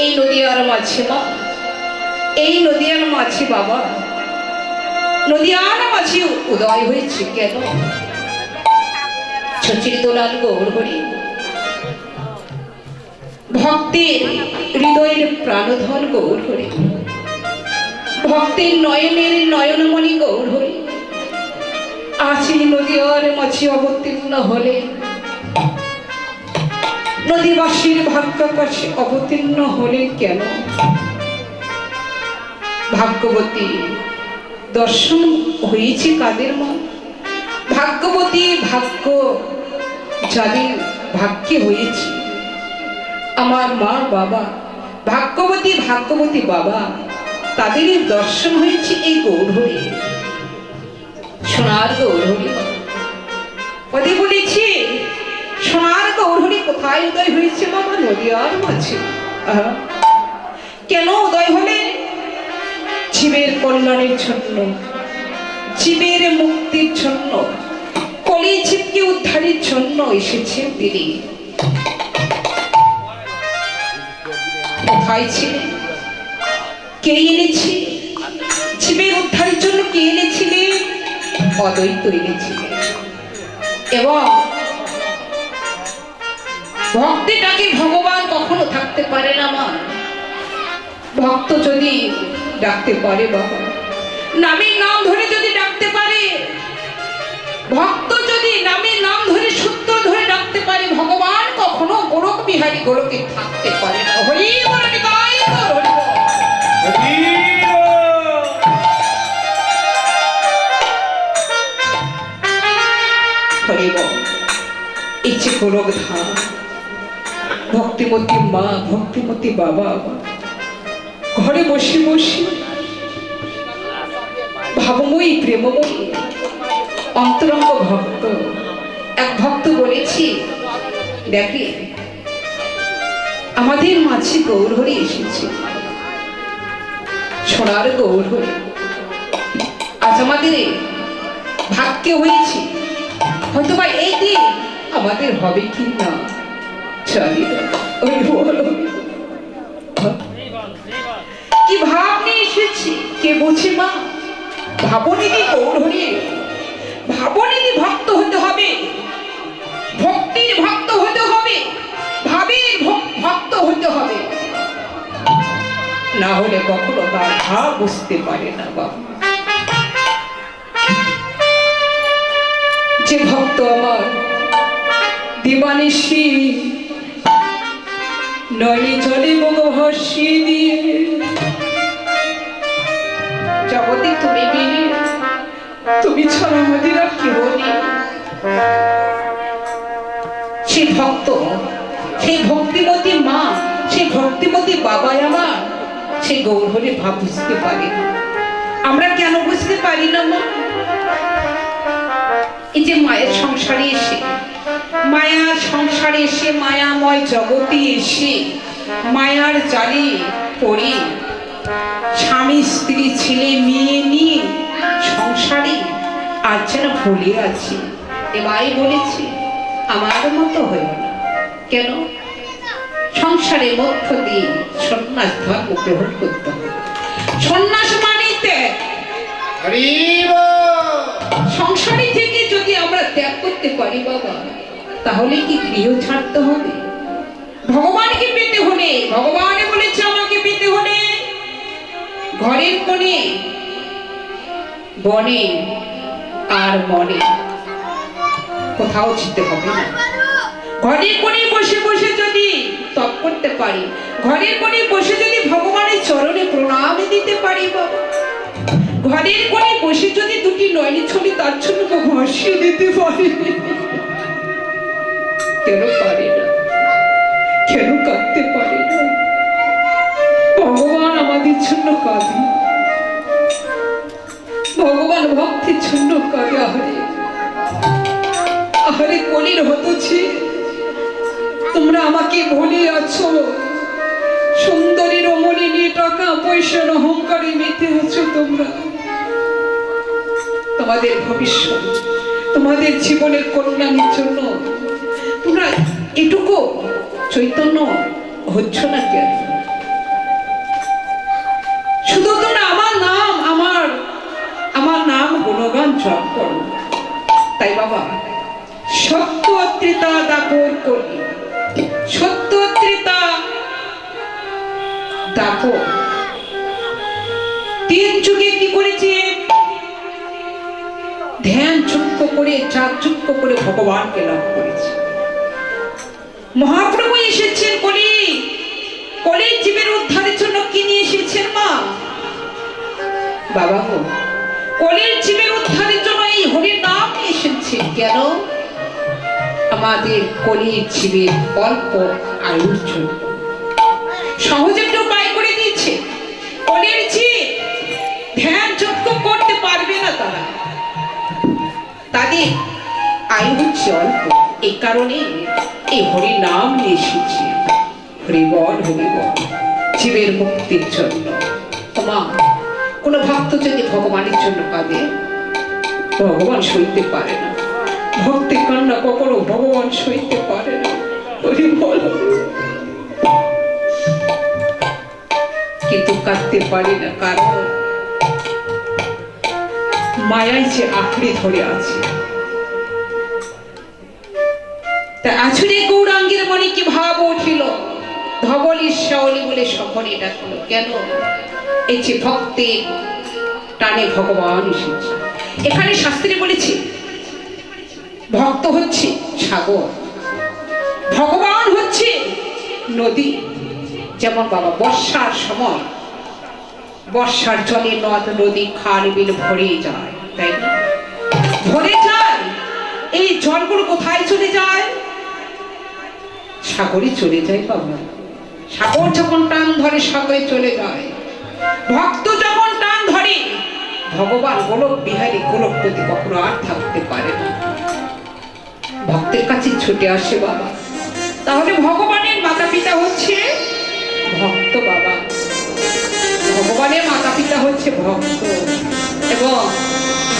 এই নদীয়ার মাঝে মা। এই নদীয়ার মাঝে বাবা। নদীয়ার মাঝে উদয় হয়েছে কেন? ছচির দোলাল হরি ভক্তের হৃদয়ের প্রাণধন গৌর হরি ভক্তের নয়নের নয়নমণি গৌর হরি আছি নদীয়ার মাঝে অবতীর্ণ হলে নদীবাসীর ভাগ্যাকাশে অবতীর্ণ হলে কেন? ভাগ্যবতী, দর্শন হয়েছে কাদের মা ভাগ্যবতী, ভাগ্য যাদের ভাগ্যে হয়েছে। আমার মা, বাবা, ভাগ্যবতী ভাগ্যবতী বাবা, তাদেরই দর্শন হয়েছে এই গৌরহরি সোনার গৌরহরি ওদের বলেছি সোনার গৌরহরি কোথায়? উদয় হয়েছে বাবা নদীয়ার মাঝে। কেন উদয় হলেন জীবের কল্যাণের জন্য, জীবের মুক্তির জন্য, কলি জীবকে উদ্ধারের জন্য এসেছেন তিনি। কোথায় ছিলেন? কে এনেছে? জীবের উদ্ধারের জন্য কে এনেছিলেন? অদ্বৈত এনেছিলেন। এবং ভক্তিটাকে ভগবান কখনো থাকতে পারে না মা। ভক্ত যদি ডাকতে পারে বাবা। নামের নাম ধরে যদি ডাকতে পারে। ভক্ত যদি নামের নাম ধরে সূত্র ধরে ডাকতে পারে, ভগবান কখনো গোরক বিহারী গোরকে থাকতে পারে না। হরি বল নিতাই গৌর হরি বল। হরি বল। এই যে গোলক ধাম। ভক্তিমতী মা, ভক্তিমতী বাবা। ঘরে বসে বসে ভাবময়ী, প্রেমময়ী, অন্তরঙ্গ ভক্ত। এক ভক্ত বলেছি, দেখে, আমাদের মাঝে গৌরহরি এসেছে। সোনার গৌরহরি। আজ আমাদের ভাগ্যে হয়েছে। হয়তো বা এই দিন আমাদের হবে কি না? না ওই কি ভাব নিয়ে এসেছি? কে বোঝে মা? ভাবনীতি গৌরহরি ভাবনীতি ভক্ত হতে হবে। ভক্তির ভক্ত হতে হবে। ভাবের ভক্ত হতে হবে। না হলে কখনো তার ভাব বুঝতে পারে না বাবা। যে ভক্ত আমার দিবানিশি নয়নি জলে মুখ ভাসিয়ে দিয়ে। জগতে তুমি তুমি ছাড়া আমাদের আর কেউ নেই। সেই ভক্ত সেই ভক্তিমতী মা সেই ভক্তিমতী বাবা আমার সেই গৌরহরে ভাব বুঝতে পারি। আমরা কেন বুঝতে পারি না মা? এই যে মায়ের সংসারে এসে সংসারে এসে মায়াময় জগতে এসে মায়ার জালে পড়ে। স্বামী স্ত্রী ছেলে মেয়ে নিয়ে সংসারে আজ যেন ভুলে আছি। এবাই বলেছি আমার মতো হইও না। কেন? সংসারের মধ্য দিয়ে সন্ন্যাস ধর্ম গ্রহণ করতে হবে। সন্ন্যাস মানে ত্যাগ সংসারে থেকে যদি আমরা ত্যাগ করতে পারি বাবা তাহলে কি গৃহ ছাড়তে হবে? ভগবানকে পেতে হলে, ভগবান বলেছে আমাকে পেতে হলে ঘরের কোণে, বনে আর মনে কোথাও যেতে হবে না। ঘরের কোণে বসে বসে যদি তপ করতে পারি, ঘরের কোণে বসে যদি ভগবানের চরণে প্রণাম দিতে পারি বাবা। ঘরের কোণে বসে যদি দুটি নয়নি ছবি তার জন্য ভাসিয়ে দিতে পারি। কেন পারি না কেন কাঁদতে পারি না ভগবান আমাদের জন্য কাঁদে। ভগবান ভক্তির জন্য কাঁদে, আহারে। আহারে, কলির হতছি তোমরা আমাকে ভুলে সুন্দরী রমণী নিয়ে টাকা, পয়সার অহংকারে মেতে আছো তোমরা। তোমাদের ভবিষ্যৎ, তোমাদের জীবনের কল্যাণের জন্য তোমরা এটুকু চৈতন্য হচ্ছ না কেন? শুধু তোমরা আমার নাম, আমার আমার নাম গুণগান জপ করো। তাই বাবা সত্য অত্রিতা দাপর করি। সত্য অত্রিতা দাপর। তিন যুগে কি করেছে? ধ্যান চুক্ত করে, চাঁদ চুক্ত করে ভগবানকে লাভ করেছে। মহাপ্রভু এসেছেন কলি। কলির জীবের উদ্ধারের জন্য কি নিয়ে এসেছেন মা? বাবা গো কলির জীবের উদ্ধারের জন্য এই হরির নাম নিয়ে এসেছেন। কেন? আমাদের কলির জীবের অল্প আয়ুর জন্য। সহজে একটু উপায় করে দিয়েছে। কলির জীব ধ্যান যুক্ত করতে পারবে না তারা। তাদের আয়ু হচ্ছে অল্প। এই কারণে এই হরি নাম নিয়ে এসেছে। হরি বল হরি বল জীবের মুক্তির জন্য। মা কোনো ভক্ত যদি ভগবানের জন্য কাঁদে ভগবান সইতে পারে না। ভক্তি কান্না কখনো ভগবান সইতে পারে না। হরি বল কিন্তু কাঁদতে পারি না, কারণ মায়াই যে আঁকড়ে ধরে আছে আছুরে গৌরাঙ্গের মনে কি ভাব উঠিল? ধবল ঈশ্বরী বলে সকলে ডাকলো, কেন? এই যে ভক্তের টানে ভগবান এসেছে। এখানে শাস্ত্রে বলেছে, ভক্ত হচ্ছে সাগর, ভগবান হচ্ছে নদী। যেমন বাবা, বর্ষার সময়, বর্ষার জলে নদ, নদী, খাল, বিল ভরে যায়, তাই ভরে যায়, এই জলগুলো কোথায় চলে যায়? সাগরে চলে যায় বাবা। সাগর যখন টান ধরে সাগরে চলে যায়, ভক্ত যখন টান ধরে, ভগবান গোলক বিহারী গোলকপতি কখনো আর থাকতে পারে না। ভক্তের কাছে ছুটে আসে বাবা। তাহলে ভগবানের মাতা পিতা হচ্ছে ভক্ত বাবা। ভগবানের মাতা পিতা হচ্ছে ভক্ত এবং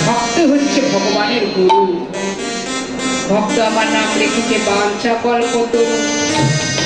ভক্ত হচ্ছে ভগবানের গুরু। ভক্ত আমার নাম রেখেছে বাঞ্চা কল্পত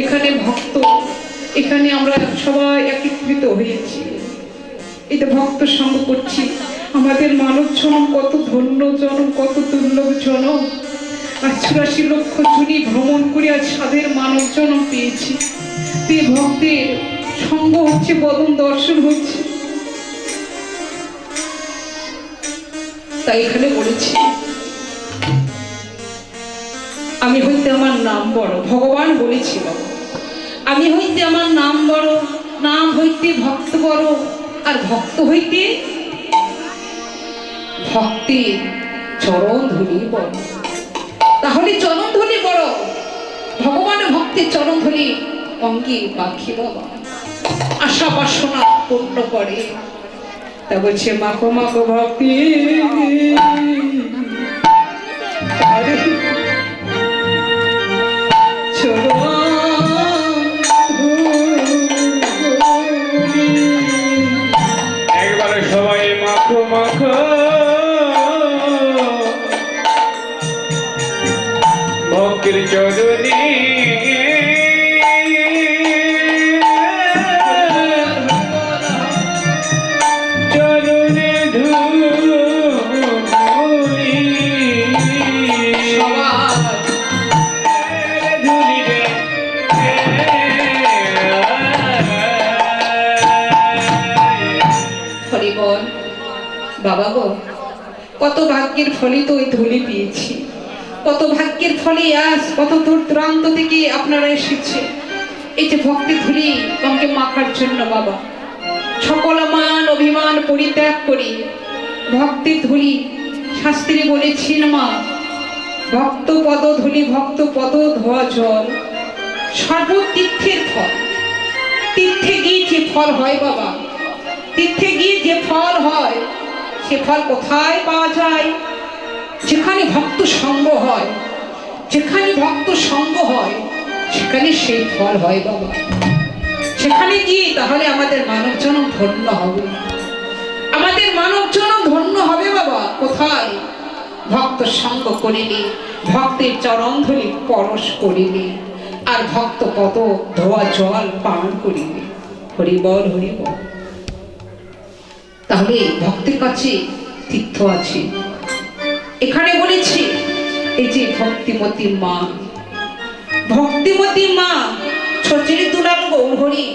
এখানে ভক্ত, এখানে আমরা সবাই একত্রিত হয়েছি। এটা ভক্ত সঙ্গ করছি। আমাদের মানব জনম কত ধন্য জনম, কত দুর্লভ জনম। আর চুরাশি লক্ষ জুনি ভ্রমণ করে আজ সাধের মানব জনম পেয়েছি। তে ভক্তের সঙ্গ হচ্ছে, বদন দর্শন হচ্ছে। তাই এখানে বলেছি। আমি হইতে আমার নাম বড়। ভগবান বলেছিল, আমি হইতে আমার নাম বড়, নাম হইতে ভক্ত বড়, আর ভক্ত হইতে ভক্তি চরণ ধুলি বড়। তাহলে চরণ ধুলি বড়। ভগবান ভক্তির চরণ ধুলি অঙ্গে পাখি বাবা আশা বাসনা পূর্ণ করে। তা বলছে মাখো মাখো ভক্তি। ভক্তির চরণে। বাবা গো কত ভাগ্যের ফলে তো ওই ধুলি পেয়েছি। কত ভাগ্যের ফলে আজ, কত দূর দূরান্ত থেকে আপনারা এসেছে। এই যে ভক্তি ধুলি তোমাকে মাখার জন্য, বাবা। সকল মান অভিমান পরিত্যাগ করি। ভক্তির ধুলি, শাস্ত্রী বলেছেন মা, ভক্ত পদ ধুলি, ভক্ত পদ ধোয়া জল। সর্বতীর্থের ফল। তীর্থে গিয়ে যে ফল হয়, বাবা। তীর্থে গিয়ে যে ফল হয়, সে ফল কোথায় পাওয়া যায়? যেখানে ভক্ত সঙ্গ হয়, যেখানে ভক্ত সঙ্গ হয়, সেখানে সেই ফল হয় বাবা। সেখানে গিয়ে তাহলে আমাদের মানব জনম ধন্য হবে। আমাদের মানব জনম ধন্য হবে বাবা, কোথায়? ভক্ত সঙ্গ করিলে, ভক্তের চরণ ধরে পরশ করিলে, আর ভক্ত কত ধোয়া জল পান করিবে হরিবল হরিবল তাহলে ভক্তের কাছে তীর্থ আছে। এখানে বলেছি, এই যে ভক্তিমতী মা ভক্তিমতী মা ছচিরি দুলাল গৌরহরি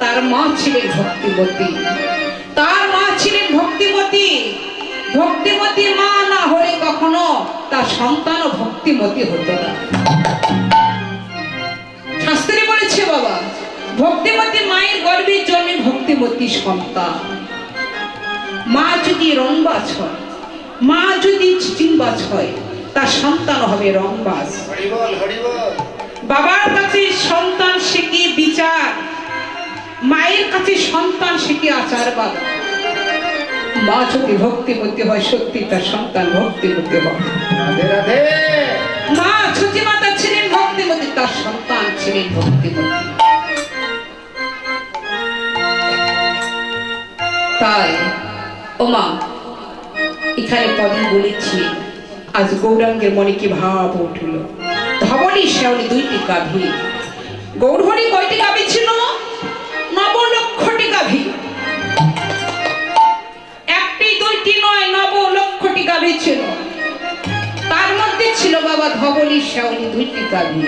তার মা ছিলেন ভক্তিমতী। তার মা ছিলেন ভক্তিমতী। ভক্তিমতী মা না হলে কখনো তার সন্তানও ভক্তিমতী হতো না। শাস্ত্রে বলেছে বাবা, ভক্তিমতী মায়ের গর্ভের জন্মে ভক্তিমতী সন্তান। মা যদি রংবাজ হয় মা যদি চিচিংবাজ হয় তার সন্তান হবে রংবাজ। বাবার কাছে সন্তান শিখি বিচার? মায়ের কাছে সন্তান শিখি আচার বাবা মা যদি ভক্তিমতী হয় সত্যি তার সন্তান ভক্তিমতী হয়। রাধে রাধে। মা ছুটি মাতা ছিলেন ভক্তিমতী তার সন্তান ছিলেন ভক্তিমতী তাই ও মা এখানে পদে বলেছি, আজ গৌরাঙ্গের মনে কি ভাব উঠল? ধবনী শ্যাওলি দুইটি গাভী। গৌরহরি কয়টি গাভী ছিল? নব লক্ষটি গাভী। একটি, দুইটি নয় নব লক্ষটি গাভী ছিল। তার মধ্যে ছিল বাবা ধবলি শ্যাওলি দুইটি গাভী।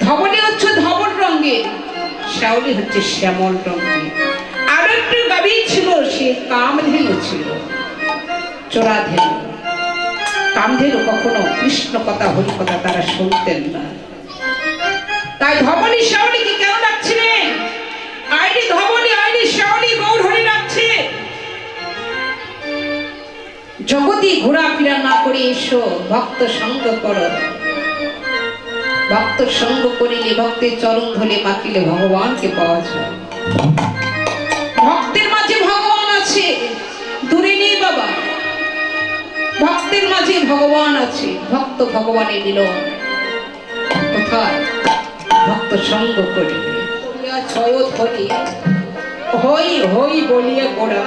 ধবলি হচ্ছে ধবল রঙের, শ্যাওলি হচ্ছে শ্যামল রঙের। আর একটি গাভী ছিল, সে কামধেনু ছিল। চোরাধেনু কামধেনু কখনো কৃষ্ণ কথা হরি কথা তারা শুনতেন না। তাই ধবলি শ্যাওলিকে কেন ডাকছিলেন আইনি ধবলি আইনি শ্যাওলি গৌর হরি ডাকছে। জগতে ঘোরাফেরা না করে এসো, ভক্ত সঙ্গ করো। ভক্ত সঙ্গ করিলে, ভক্তের চরণ ধরে মাখিলে ভগবানকে পাওয়া যায়। ভক্তের মাঝে ভগবান আছে। ভক্ত ভগবানের মিলন। কোথায় ভক্ত সঙ্গ ধরে হই হই বলিয়া গোড়া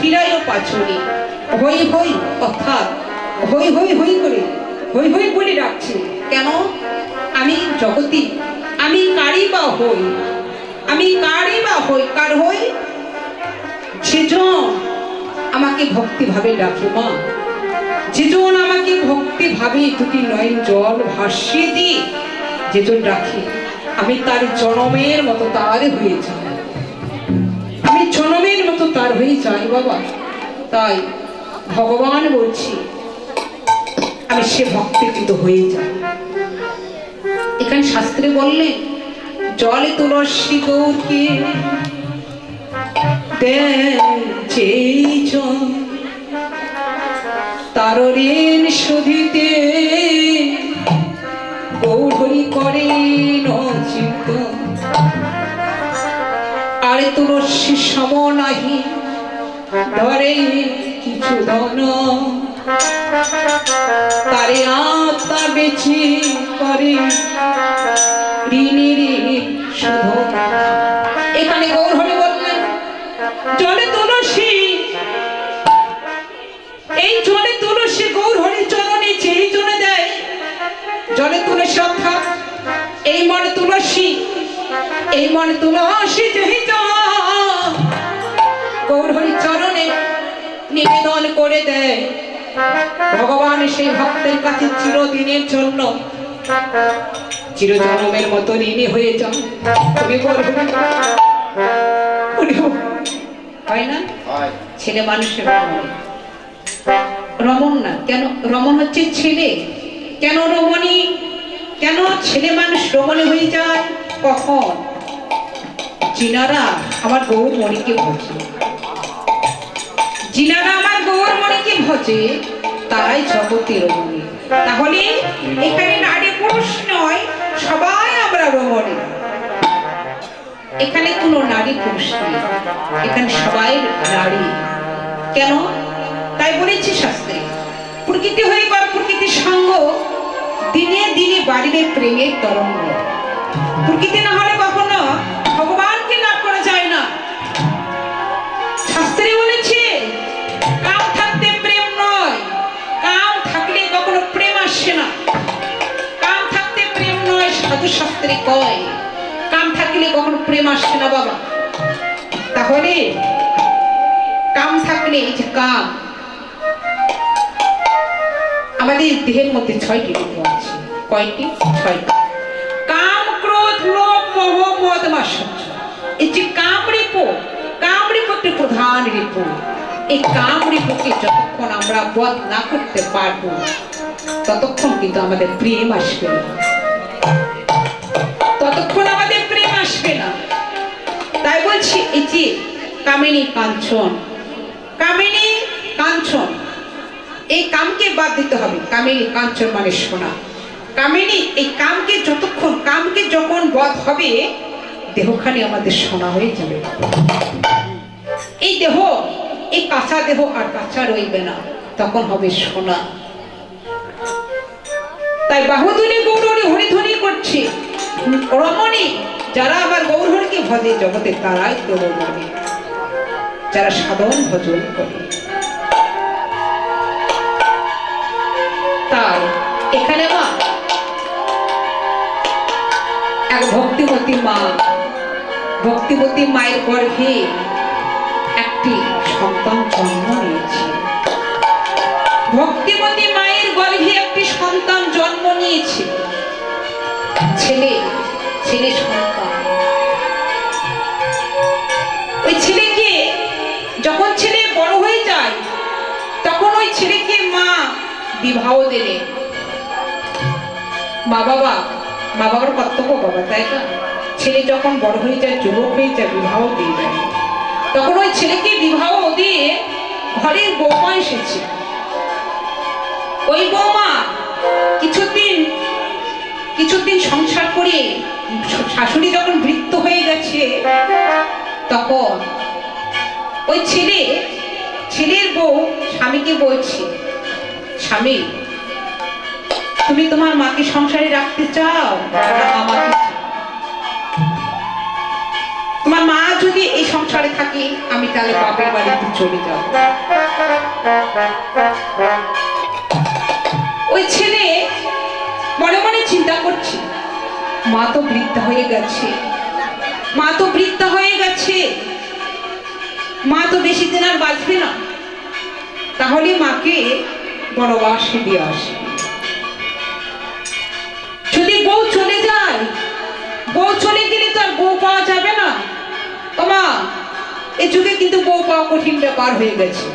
ফিরাইও পাছড়ি হই হই অর্থাৎ হই হই হই করে, হই হই বলে ডাকছে কেন? আমি জগতি। আমি কারি বা হই? আমি কারি বা হই? কার হই? যেজন আমাকে ভক্তিভাবে ডাকে মা। যেজন আমাকে ভক্তিভাবে দুটি নয় জল ভাসিয়ে দিয়ে যেজন ডাকে আমি তার জনমের মতো তার হয়ে যাই। আমি জনমের মতো তার হয়ে যাই বাবা। তাই ভগবান বলছি, আমি সে ভক্তিকৃত হয়ে যাই। এখানে শাস্ত্রে বললেন জলে তুলসী গৌরকে যেই জন তার ঋণ শুধিতে গৌরী করে চিত্ত আরে তুলসী সম নাহি, ধরে কিছু ধন। তারে আত্মা বেছে করে ঋণের শোধন তুলসী এই মনে তুলসী জন গৌর চরণে নিবেদন করে দেয়। ভগবান সেই ভক্তের কাছে চিরদিনের জন্য চিরজনমের মতো ঋণী হয়ে যান। তুমি হয় না? ছেলে মানুষের রমণ। রমণ না কেন? রমণ হচ্ছে ছেলে। কেন রমণী? কেন ছেলে মানুষ রমণী হয়ে যায়? কখন? জিনারা আমার গৌরমণিকে ভজে। জিনারা আমার গৌরমণিকে ভজে, তারাই জগতের রমণী তাহলে এখানে নারী পুরুষ নয়, সবাই আমরা রমণী এখানে কোনো নারী পুরুষ নেই, এখানে সবাই নারী। কেন? তাই বলেছি শাস্ত্রে। প্রকৃতি হয়ে কর প্রকৃতির সঙ্গ দিনে দিনে বাড়িবে প্রেমের তরঙ্গ। প্রকৃতি না হলে কখনো ভগবানকে লাভ করা যায় না। শাস্ত্রে বলেছে কাম থাকতে প্রেম নয় কাম থাকলে কখনো প্রেম আসে না। কাম থাকতে প্রেম নয়, সাধু শাস্ত্রে কয়, কাম থাকলে কখনো প্রেম আসে না বাবা। তাহলে কাম থাকলে এই যে কাম আমাদের দেহের মধ্যে ছয়টি রূপ আছে। কয়টি? ছয়টি। কাম, ক্রোধ, লোভ, মোহ, মদ মাসহ্য এই যে কাম রিপু কাম রিপু একটি প্রধান রিপু। এই কাম রিপুকে যতক্ষণ আমরা বধ না করতে পারব, ততক্ষণ কিন্তু আমাদের প্রেম আসবে না। ততক্ষণ আমাদের প্রেম আসবে না। তাই বলছি, এই যে কামিনী কাঞ্চন কামিনী কাঞ্চন এই কামকে বাদ দিতে হবে। কামিনী কাঞ্চন মানে সোনা। কামিনী এই কামকে যতক্ষণ কামকে যখন বধ হবে, দেহখানি আমাদের সোনা হয়ে যাবে। এই দেহ, এই কাঁচা দেহ আর কাঁচা রইবে না। তখন হবে সোনা। তাই বাহুদুরি গৌরী হরিধ্বনি করছে। রমণী, যারা আবার গৌরহরকে ভজে জগতে, তারাই রমণী যারা সাধন ভজন করে। তাই এখানে মা। এক ভক্তিমতী মা, ভক্তিমতী মায়ের গর্ভে একটি সন্তান জন্ম নিয়েছে। ভক্তিমতী মায়ের গর্ভে একটি সন্তান জন্ম নিয়েছে। ছেলে ছেলে সন্তান। ওই ছেলেকে যখন ছেলে বড় হয়ে যায়, তখন ওই ছেলেকে বিবাহ দিলেন মা বাবা, মা বাবার কর্তব্য বাবা, তাই না? ছেলে যখন বড় হয়ে যায়, যুবক হয়ে যায়, বিবাহ দিয়ে যায়। তখন ওই ছেলেকে বিবাহ দিয়ে ঘরের বৌমা এসেছে। ওই বৌমা কিছুদিন কিছুদিন সংসার করে শাশুড়ি যখন বৃত্ত হয়ে গেছে, তখন ওই ছেলে, ছেলের বউ স্বামীকে বলছে স্বামী, তুমি তোমার মাকে সংসারে রাখতে চাও? তোমার মা যদি এই সংসারে থাকে, আমি তাহলে বাপের বাড়িতে চলে যাব ওই ছেলে মনে মনে চিন্তা করছে, মা তো বৃদ্ধা হয়ে গেছে, মা তো বৃদ্ধা হয়ে গেছে, মা তো বেশি দিন আর বাঁচবে না তাহলে মাকে বনবাসে দিয়ে আসে। যদি বউ চলে যায়, বউ চলে গেলে তো আর বউ পাওয়া যাবে না। তোমা এ যুগে কিন্তু বউ পাওয়া কঠিন ব্যাপার হয়ে গেছে।